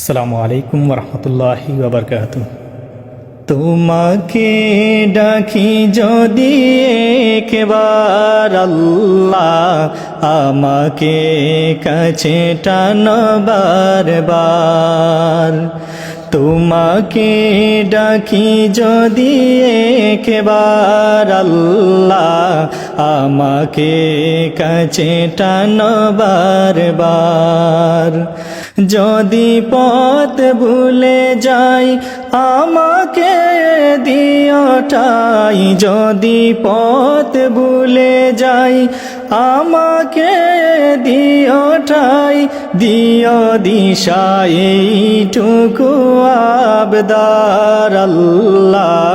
আসসালামু আলাইকুম রহমতুল্লাহি বাবরকাত তোমাকে ডাকি যদি একবার আল্লাহ আমাকে কাছে টানবার বার তোমাকে ডাকি যদি একবার আল্লাহ আমাকে কাছে টানবার বার যদি পথ ভুলে যাই, আমাকে দিওটাই যদি পথ ভুলে যাই, আমাকে দিওটাই দিও দিশাই এইটুকু আবদার আল্লাহ।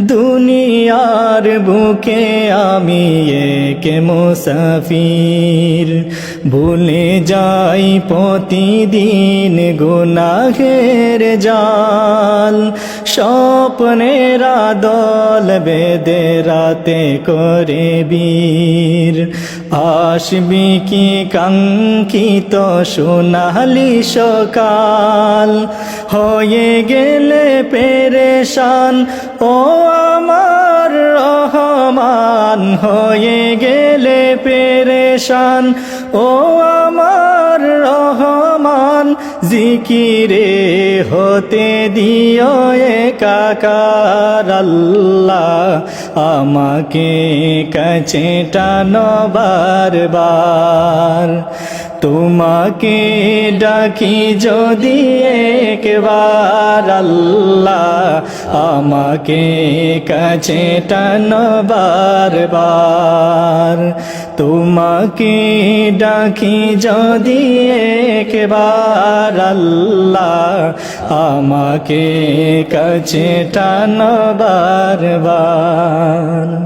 দুনিয়ার বুকে আমি একে মুসাফির। ভুলে যাই প্রতিদিন গুনাহের জাল। স্বপ্নের দল বেদে রাতে করে বীর। আসবি কি কাঙ্ক্ষিত সোনালি সকাল? হয়ে গেলে পেরেশান ও আমার রহমান হয়ে গেলে পেরেশান। ও আমার রহমান, জিকিরে হতে দিও একাকার আল্লাহ। আমাকে কাছে টানবার বার তোমাকে ডাকি যদি একবার আল্লাহ আমাকে কাছে টানবার বার। তোমাকে ডাকি যদি একবার আল্লাহ আমাকে কাছে টানবার বার।